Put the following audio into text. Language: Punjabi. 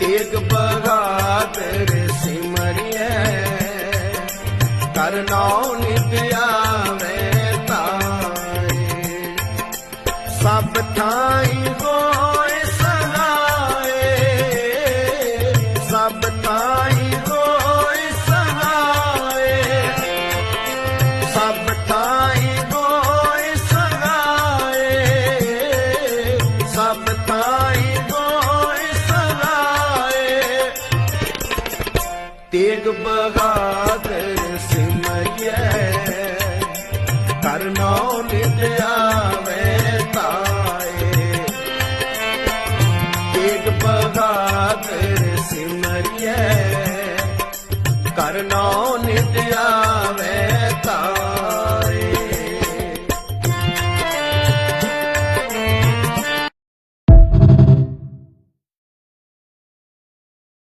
ਤੇਗ ਬਹਾਦਰ ਸਿਮਰਿਐ ਕਰਨੌ ਨਿਤ ਆਵੇ ਤਾਏ ਸਭ ਥਾਈ ਹੋ ਤੇਗ ਬਹਾਦਰ ਸਿਮਰਿਐ ਕਰਨੌ ਨਿਤ ਆਵੇ ਤਾਏ। ਤੇਗ ਬਹਾਦਰ ਸਿਮਰਿਐ ਕਰਨੌ